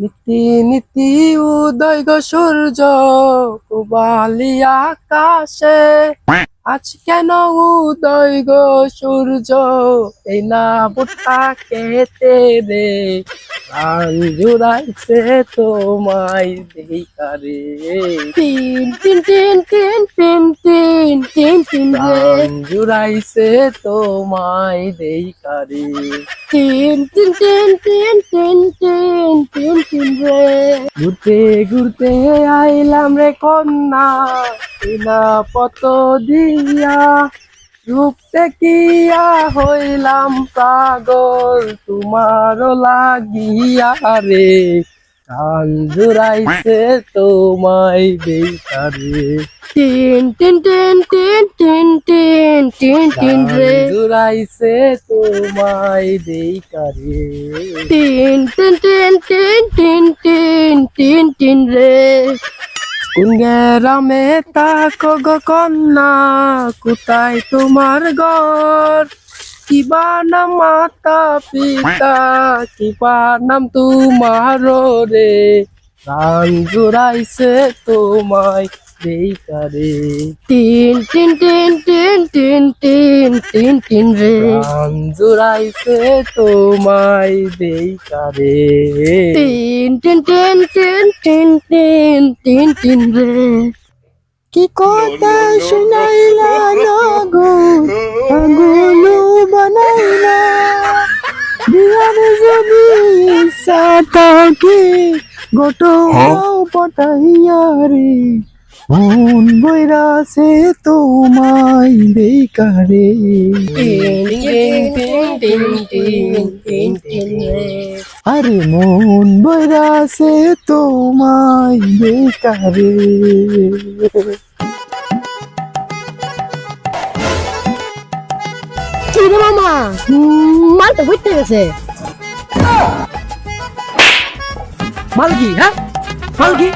নীতি নীতি উদয় গো সূর্য কুবালি আকাশে। আজ কেন উদয় গো সূর্য? এই না বুটা কেতে রে প্রাণ জুড়াইছে তোমায় দেখারে তিন তিন তিন তিন তিন তিন তিন তিন রে। জুড়াইছে তোমায় দেখারে তিন তিন তিন তিন তিন তিন তিন তিন রে। ঘুরতে ঘুরতে আইলাম রে কন্যা বিনা পত দিয়া। রূপ দেখিয়া হইলাম পাগল তোমার লাগিয়া রে। কান জুড়াইছে তোমায় দেখারে তিন তিন তিন তিন তিন তিন তিন তিন রে জুড়াইছে তোমায় দেখারে তিন তিন তিন তিন তিন তিন তিন তিন রে কোন গ্রামে তাকো গো কন্যা কোথায় তোমার ঘর কিবা নাম মাতা পিতা কিবা নাম তোমার রে প্রাণ জুড়াইছে তোমায় দেখারে তিন তিন তিন তিন তিন তিন তিন তিন রে প্রাণ জুড়াইছে তোমায় দেখারে তিন তিন তিন তিন তিন তিন তিন তিন রে কি কথা শুনাইলা না গো আগুলো বানাইলা। বিয়ার যদি ইচ্ছা থাকে গোটো পটাইয়া রে মন বৈরাছে তোমায় বেকারে। আরে মন বৈরাছে তোমায় বেকারে। চিরে মামা। উম, মালটা বুঝতে গেছে। মালকি হ্যাঁ? মালকি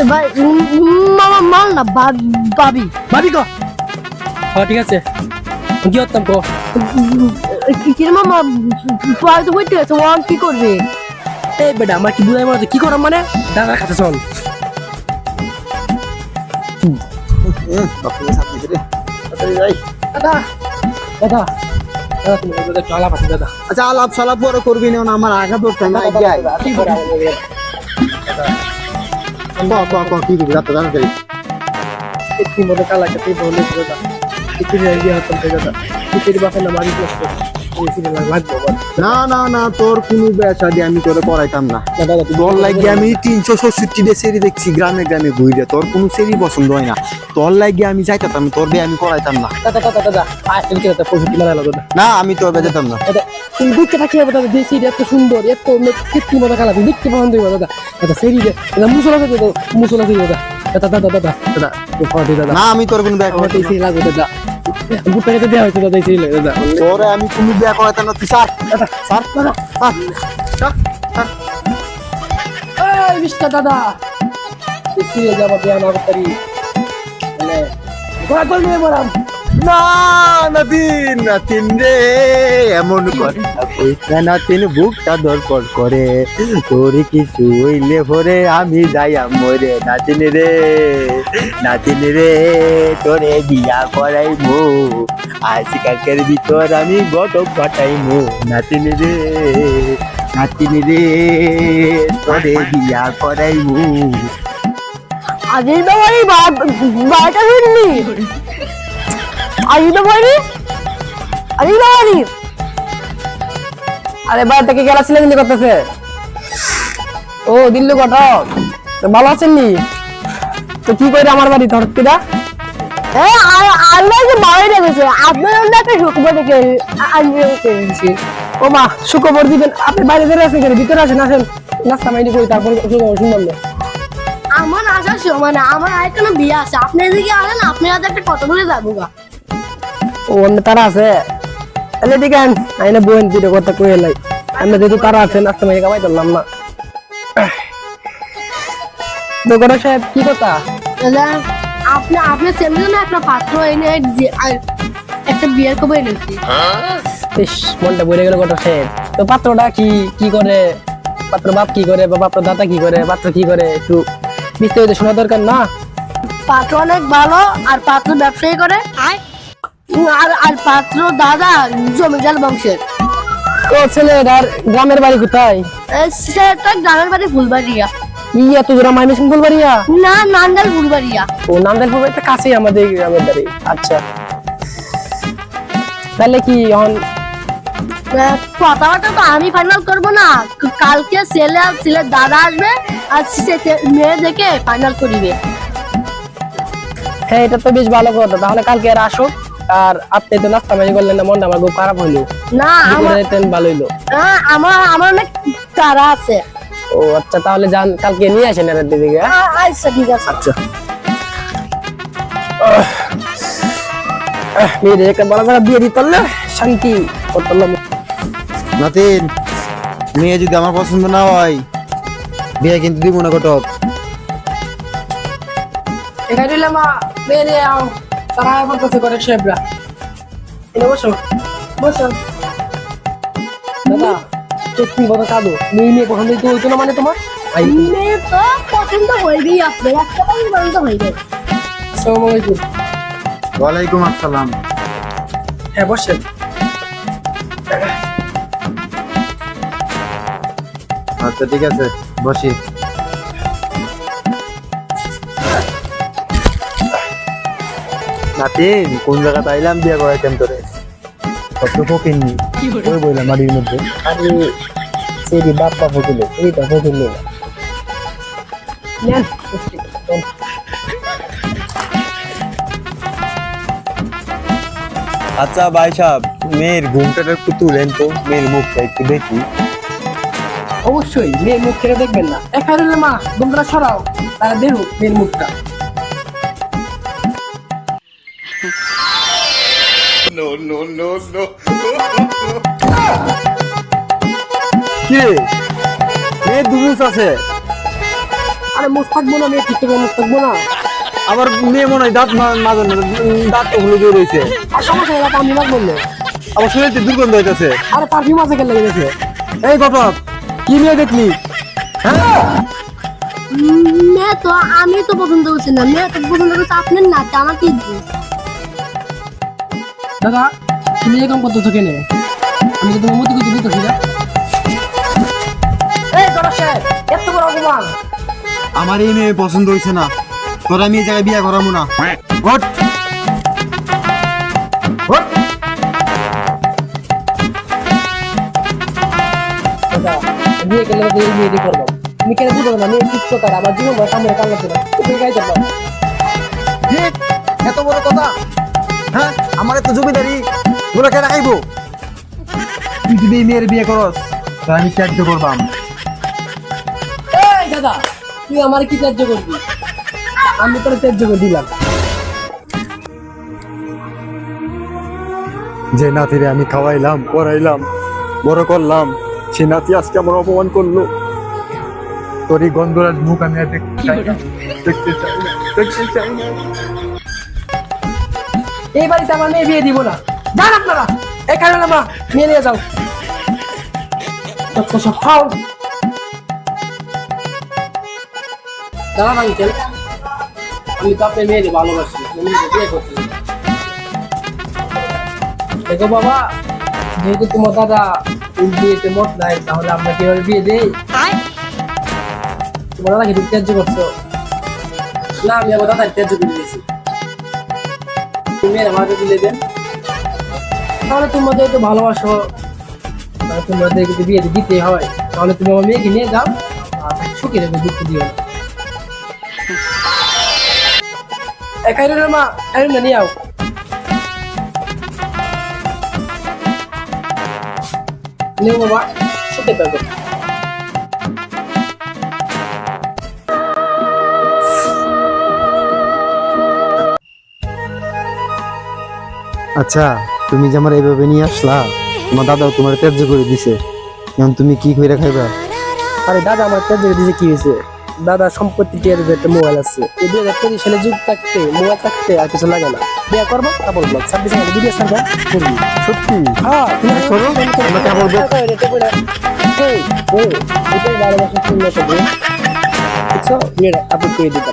এ ভাই উম, উম, মামা মাল না বাবি। ভাবি হ্যাঁ ঠিক আছে। কি করতাম কো। চিরে মামা পাল তো বুঝতে গেছে ওয়ান কি করবে? এই বেটা আমার কি বুঝাই মনে কি করাম মানে? দাদার কাছে চল। দাদা দাদা। আচ্ছা আলাপ সালাপ বড় করবি না আমার আগা পড়তে না। যাই কি কি দিবি? রাত দাঁড়া করি একটি মনে কালাকে তুই বলে দাদা একটি দাদা কিছুর বাপে না বাড়ি না না না তোর কোনো ব্যবসা দিয়ে আমি তোরে করাইতাম না। তোর লাগিয়ে আমি তিনশো ষষ্ঠটি সেরি দেখছি গ্রামে গ্রামে ঘুরে। তোর কোনো সেরি পছন্দ হয় না। তোর লাগিয়ে আমি যাইতাম তোর বিয়ে আমি করাইতাম না। না আমি তোর বিয়ে যেতাম না। তুমি দেখতে থাকি দাদা দেশি এত সুন্দর এত কৃত্রিম মতো কালা তুমি দেখতে পছন্দ হইবা দাদা। দাদা সেই দাদা মুসলা দাদা মুসলা দাদা। দাদা দাদা না আমি তোর কোনো বিয়ে আমার তো করাইতাম এই লাগবে দাদা। কুকুরটা কেটে দেওয়া হয়েছে দাদা সেই দাদা। তোরে আমি তুমি দেয়া করাতে না তুই স্যার স্যার দাদা স্যার এই দাদা সিরিয়াল যাব বিয়া না মানে গোলা গোল নিয়ে না নাতিন নাতিন রে, এমন করে কইতা নাতিন বুকটা দরপর করে। তোর কিছু হইলে ভরে আমি যাই মরে। নাতিন রে নাতিন রে, তোরে বিয়া করাইমু। আজকালকের ভিতর আমি গটক ঘটাইমু। নাতিন রে নাতিন রে, তোরে বিয়া করাইমু। আজই তো বাড়ি বারোটা ফিরলি Are you the bunny? Are you the bunny? আরে ভাই তাকে গেলা ছিলেন দিল্লি করতেছে। ও, দিল্লি কটক তো ভালো আছেন নি? তো কি করে আমার বাড়ি ধরতিরা ও মা সুখবর দিবেন আপনি বাইরে ধরে আছেন ভিতরে আসেন আসেন। নাস্তা মাইনি করি, তারপর সুখবর শুনবেন আমার আসার সময় না, আমার আর কোনো বিয়ে আছে। আপনি এদিকে আসেন, আপনার হাতে একটা কত বলে যাব গা। অন্য তারা আছে। তাহলে দিকে আইনে বোন দুটো কথা কয়ে লাই। আমরা যেহেতু তারা আছে নাস্তা মাইনে কামাই করলাম না। দোকান সাহেব কি কথা? আপনি আপনি সেমনি না পাত্র এনে একটা বিয়ের খবর এনেছি। ইস মনটা বলে গেল গোটা সাহেব। তো পাত্রটা কি কি করে? পাত্র বাপ কি করে বা পাত্র দাদা কি করে? পাত্র কি করে? একটু বিস্তারিত শোনা দরকার না? পাত্র অনেক ভালো আর পাত্র ব্যবসায়ী করে। আর আর পাত্র দাদা জমিদার বংশের। তো ছেলেটার গ্রামের বাড়ি কোথায়? সেটা গ্রামের বাড়ি ফুলবাড়িয়া। ই এত দূর মাইমি সিং বাড়িয়া না নান্দাল ফুলবাড়িয়া। ও নান্দালপুর বাড়িতে কাছেই আমাদের গ্রামের বাড়ি। আচ্ছা। তাহলে কি এখন কথাবার্তা তো আমি ফাইনাল করব না। কালকে ছেলে আর ছেলের দাদা আসবে আর সে- মেয়ে দেখে ফাইনাল করিবে। হ্যাঁ এটা তো বেশ ভালো কথা। তাহলে কালকে আর আসো। আর আপনি তো নাস্তা মানি করলেন না মনটা আমার খুব খারাপ হইল। না আমার ভালো হইল। না, আমার আমার অনেক তারা আছে। ও আচ্ছা তাহলে যান কালকে নিয়ে আসেন এর দিকে হ্যাঁ? আচ্ছা ঠিক আছে। আচ্ছা। মেয়েদের একটা বড় বড় বিয়ে দিতে পারলে শান্তি করতে পারলাম। নাতিন মেয়ে যদি আমার পছন্দ না হয় বিয়ে কিন্তু দিব না ঘটক। এখানে মা মেয়ে নিয়ে আও। তারা আমার কাছে করে সাহেবরা। বসো বসো। দাদা তো তুমি কথা কাঁদো মেয়ে নিয়ে পছন্দ তো হইতো না মানে তোমার? আই। মেয়ে তো পছন্দ হইবেই একটা পছন্দ হইবে আসসালামু আলাইকুম। ওয়ালাইকুম আসসালাম। হ্যাঁ বসেন। আচ্ছা ঠিক আছে বসি। নাতিন কোন জায়গাতে আইলাম বিয়ে তোরে? ফকিননি ওই বললাম বাড়ির মধ্যে? আরে সেরি বাপ্পা ফকিলে এইটা ফকিলে নেন। আচ্ছা ভাই সাহেব মেয়ের ঘুমটাটা একটু তুলেন তো মেয়ের মুখটা একটু দেখি। অবশ্যই মেয়ের মুখ থেকে দেখবেন না। এখানে দিলে মা তোমরা সরাও তারা দেখুক মেয়ের মুখটা। কি? রে মেয়ের দুমুস আছে? আরে মুখ থাকব না মেয়ে ঠিক থেকে মুখ থাকব না। আবার মেয়ে মনে হয় দাঁত মাঝে না দাঁত তো হলুদ হয়ে রয়েছে। আর সমস্যা নেই আমি মাছ বললে আবার শরীরতে দুর্গন্ধ হইতেছে। আরে পারফিউম আছে কেন লেগে গেছে এই ঘটক কি মেয়ে দেখলি? মেয়ে তো আমি তো পছন্দ করছি না। মেয়ে তো পছন্দ করছে আপনার না তা আমার কি? দাদা তুমি এরকম করতেছো কেন? আমি তো তোমার মতি করতে দিতেছি না। এই দাদা সাহেব এত বড় অপমান। আমার এই মেয়ে পছন্দ হয়েছে না। তোর আমি এই জায়গায় বিয়ে করাবো না। ওঠ। বিয়ে করলে বিয়ে দিয়ে করব। তুমি কেন বুঝো না মেয়ে সুস্থ তার আমার জীবন কামড়ে কামড়ে না তুমি গাই যাব ঠিক এত বড় কথা। হ্যাঁ আমার এত জমিদারি গুলো কেন খাইবো তুই যদি এই মেয়ের বিয়ে করস তাহলে আমি ত্যায্য করবাম। এই দাদা তুই আমার কি ত্যায্য করবি? আমি তোর ত্যায্য করে দিলাম। যে নাতিরে আমি খাওয়াইলাম পড়াইলাম বড় করলাম সে নাতি আজকে আমার অপমান করল। তোর এই গন্ধরাজ মুখ আমি আর দেখতে চাই না। দেখতে চাই না। দেখতে চাই না। এই বাড়িতে আমার মেয়ে বিয়ে দিব না। যান আপনারা এখানে না মা মেয়ে নিয়ে যাও খাও। দাঁড়ান আঙ্কেল আমি তো আপনার মেয়েকে ভালোবাসি বিয়ে করতে। দেখো বাবা, যেহেতু তোমার দাদা বিয়েতে মত নাই, তাহলে আমরা কীভাবে বিয়ে দেই? তোমার দাদাকে করছ। না, আমি আমার দাদাকে ত্যায্য করে দিয়েছি। তুমি আমাকে দিলে দেন। তাহলে তোমরা যেহেতু ভালোবাসো তোমাদের যদি বিয়ে দিতে হয়, তাহলে তুমি আমার মেয়েকে নিয়ে যাও, আর সুখী রেখে দুঃখ দিও না। একাই মা একাই না নিয়ে আও। নিও বাবা, সুখে থাকো। আচ্ছা তুমি যে আমার এইভাবে নিয়ে আসলা তোমার দাদাও তোমার ত্যায্য করে দিছে এখন তুমি কি করে খাইবা আরে দাদা আমার ত্যায্য দিয়েছে কি হয়েছে দাদা সম্পত্তি টিয়ার একটা মোবাইল আছে এই দুই হাজার পঁচিশ সালে যুগ থাকতে মোবাইল থাকতে আর কিছু লাগে না বিয়ে করব তারপর ব্লগ ছাব্বিশ সালে ভিডিও সার্ভে করবি সত্যি হ্যাঁ তুমি করো, করো এই ও এটাই ভালোবাসা পূর্ণ করবে বুঝছ মেয়েরা আপনি পেয়ে দিতে